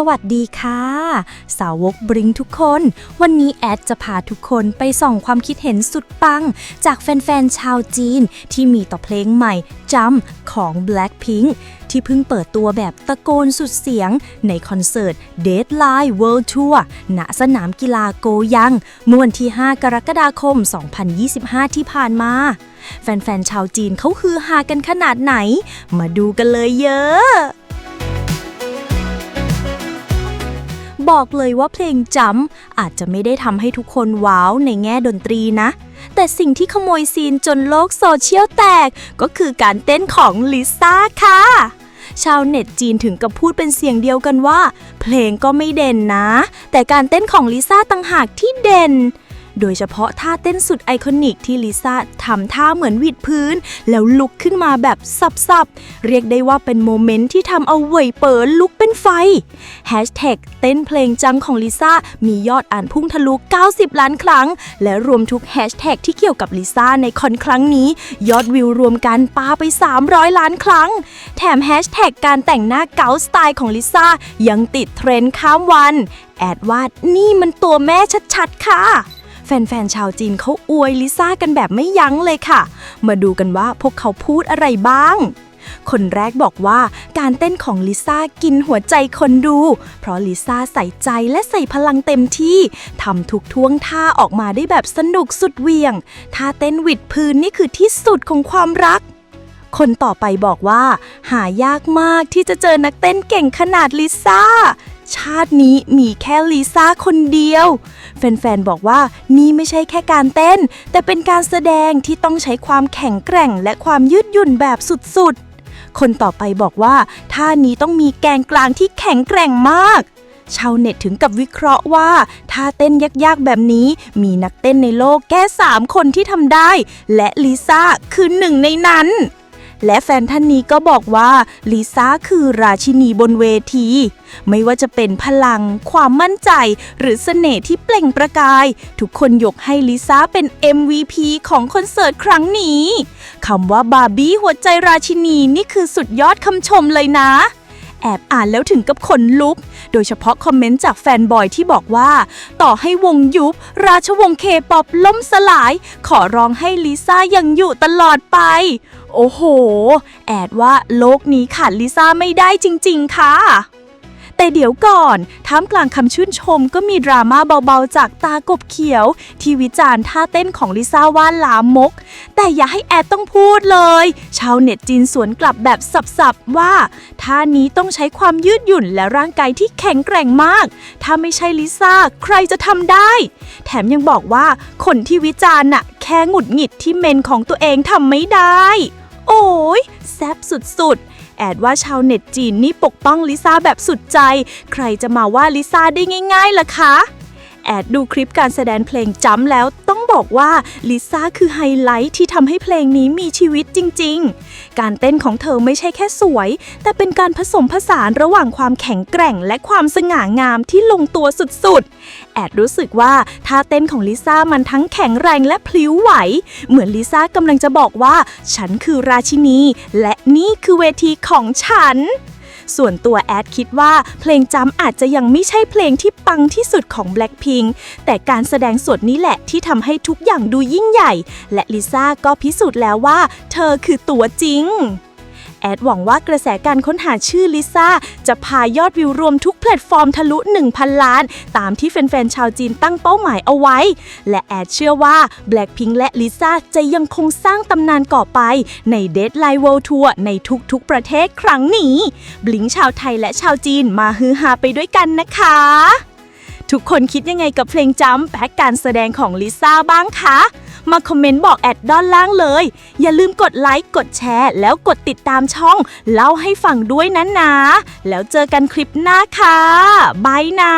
สวัสดีค่ะ สาวกบริงทุกคน วันนี้แอดจะพาทุกคนไปส่องความคิดเห็นสุดปัง จากแฟนๆชาวจีนที่มีต่อเพลงใหม่จำของ Blackpink ที่เพิ่งเปิดตัวแบบตะโกนสุดเสียง ในคอนเสิร์ต Deadline World Tour ณสนามกีฬาโกยังเมื่อวันที่ 5 กรกฎาคม 2025 ที่ผ่านมา แฟนๆชาวจีนเขาฮือฮากันขนาดไหน มาดูกันเลยเยอะ บอกเลยว่าเพลงจำอาจจะไม่ได้ทำให้ทุกคนว้าวในแง่ดนตรีนะ แต่สิ่งที่ขโมยซีนจนโลกโซเชียลแตก ก็คือการเต้นของลิซ่าค่ะ ชาวเน็ตจีนถึงกับพูดเป็นเสียงเดียวกันว่า เพลงก็ไม่เด่นนะ แต่การเต้นของลิซ่าต่างหากที่เด่น โดยเฉพาะท่าเต้นสุดไอคอนิกที่ลิซ่าทำท่าเหมือนวิดพื้น แล้วลุกขึ้นมาแบบสับๆ เรียกได้ว่าเป็นโมเมนต์ที่ทำเอาเหวยเปิดลุกเป็นไฟแฮชแท็กเต้นเพลงจังของลิซ่ามียอดอ่านพุ่งทะลุ 90 ล้านครั้ง และรวมทุกแฮชแท็กที่เกี่ยวกับลิซ่าในคอนครั้งนี้ ยอดวิวรวมกันปาไป 300 ล้านครั้ง แถมแฮชแท็กการแต่งหน้าเก๋าสไตล์ของลิซ่ายังติดเทรนด์ข้ามวัน แอดวาดนี่มันตัวแม่ชัดๆ ค่ะ แฟนๆ ชาวจีนเขาอวยลิซ่ากันแบบไม่ยั้งเลยค่ะ มาดูกันว่าพวกเขาพูดอะไรบ้าง คนแรกบอกว่าการเต้นของลิซ่ากินหัวใจคนดู เพราะลิซ่าใส่ใจและใส่พลังเต็มที่ทำทุกท่วงท่าออกมาได้แบบสนุกสุดเหวียงท่าเต้นวิดพื้นนี่คือที่สุดของความรักคนต่อไปบอกว่า หายากมากที่จะเจอนักเต้นเก่งขนาดลิซ่า ชาตินี้มีแค่ลิซ่าคนเดียว แฟนๆ บอกว่านี่ไม่ใช่แค่การเต้น แต่เป็นการแสดงที่ต้องใช้ความแข็งแกร่งและความยืดหยุ่นแบบสุดๆ คนต่อไปบอกว่าท่านี้ต้องมีแกนกลางที่แข็งแกร่งมาก ชาวเน็ตถึงกับวิเคราะห์ว่าท่าเต้นยากๆ แบบนี้ มีนักเต้นในโลกแค่3คนที่ทำได้ และลิซ่าคือหนึ่งในนั้น และแฟนท่านนี้ก็บอกว่าลิซ่าคือราชินีบนเวที ไม่ว่าจะเป็นพลัง ความมั่นใจ หรือเสน่ห์ที่เปล่งประกาย ทุกคนยกให้ลิซ่าเป็น MVP ของคอนเสิร์ตครั้งนี้คำว่าบาร์บี้หัวใจราชินีนี่คือสุดยอดคำชมเลยนะ อบอ่านแล้วถึงกับขนลุก โดยเฉพาะคอมเมนต์จากแฟนบอยที่บอกว่า ต่อให้วงยุบ ราชวงศ์เคป๊อปล่มสลาย ขอร้องให้ลิซ่ายังอยู่ตลอดไป โอ้โห แอดว่าโลกนี้ขาดลิซ่าไม่ได้จริง ๆ ค่ะแต่เดี๋ยวก่อน ท่ามกลางคำชื่นชมก็มีดราม่าเบาๆ จากตากบเขียว ที่วิจารณ์ท่าเต้นของลิซ่าว่าลามก แต่อย่าให้แอดต้องพูดเลย ชาวเน็ตจีนสวนกลับแบบสับๆว่าท่านี้ต้องใช้ความยืดหยุ่นและร่างกายที่แข็งแกร่งมาก ถ้าไม่ใช่ลิซ่าใครจะทำได้ แถมยังบอกว่าคนที่วิจารณ์น่ะแค่หงุดหงิดที่เมนของตัวเองทำไม่ได้ โอ้ยแซบสุดๆแอดว่าชาวเน็ตจีนนี่ปกป้องลิซ่าแบบสุดใจ ใครจะมาว่าลิซ่าได้ง่ายๆล่ะคะ แอดดูคลิปการแสดงเพลงจำแล้วต้องบอกว่าลิซ่าคือไฮไลท์ที่ทำให้เพลงนี้มีชีวิตจริง ๆ การเต้นของเธอไม่ใช่แค่สวย แต่เป็นการผสมผสานระหว่างความแข็งแกร่ง และความสง่างามที่ลงตัวสุดๆ แอดรู้สึกว่าท่าเต้นของลิซ่ามันทั้งแข็งแรงและพลิ้วไหว เหมือนลิซ่ากำลังจะบอกว่า ฉันคือราชินี และนี่คือเวทีของฉัน ส่วนตัวแอดคิดว่าเพลงจำอาจจะยังไม่ใช่เพลงที่ปังที่สุดของ Blackpink แต่การแสดงสดนี้แหละที่ทำให้ทุกอย่างดูยิ่งใหญ่ และลิซ่าก็พิสูจน์แล้วว่า เธอคือตัวจริง แอดหวังว่ากระแสการค้นหาชื่อลิซ่า จะพายอดวิวรวมทุกแพลตฟอร์มทะลุ 1,000 ล้าน ตามที่แฟนๆ ชาวจีนตั้งเป้าหมายเอาไว้ และแอดเชื่อว่า Blackpink และลิซ่าจะยังคงสร้างตำนานก่อไป ใน Deadline World Tour ในทุกๆ ประเทศครั้งนี้ บลิงชาวไทยและชาวจีนมาฮือฮาไปด้วยกันนะคะ ทุกคนคิดยังไงกับเพลงจำและการแสดงของลิซ่าบ้างคะ มาคอมเมนต์บอกแอดด้านล่างเลย อย่าลืมกดไลค์ กดแชร์ แล้วกดติดตามช่อง เล่าให้ฟังด้วยนะนะ แล้วเจอกันคลิปหน้าค่ะบายนะ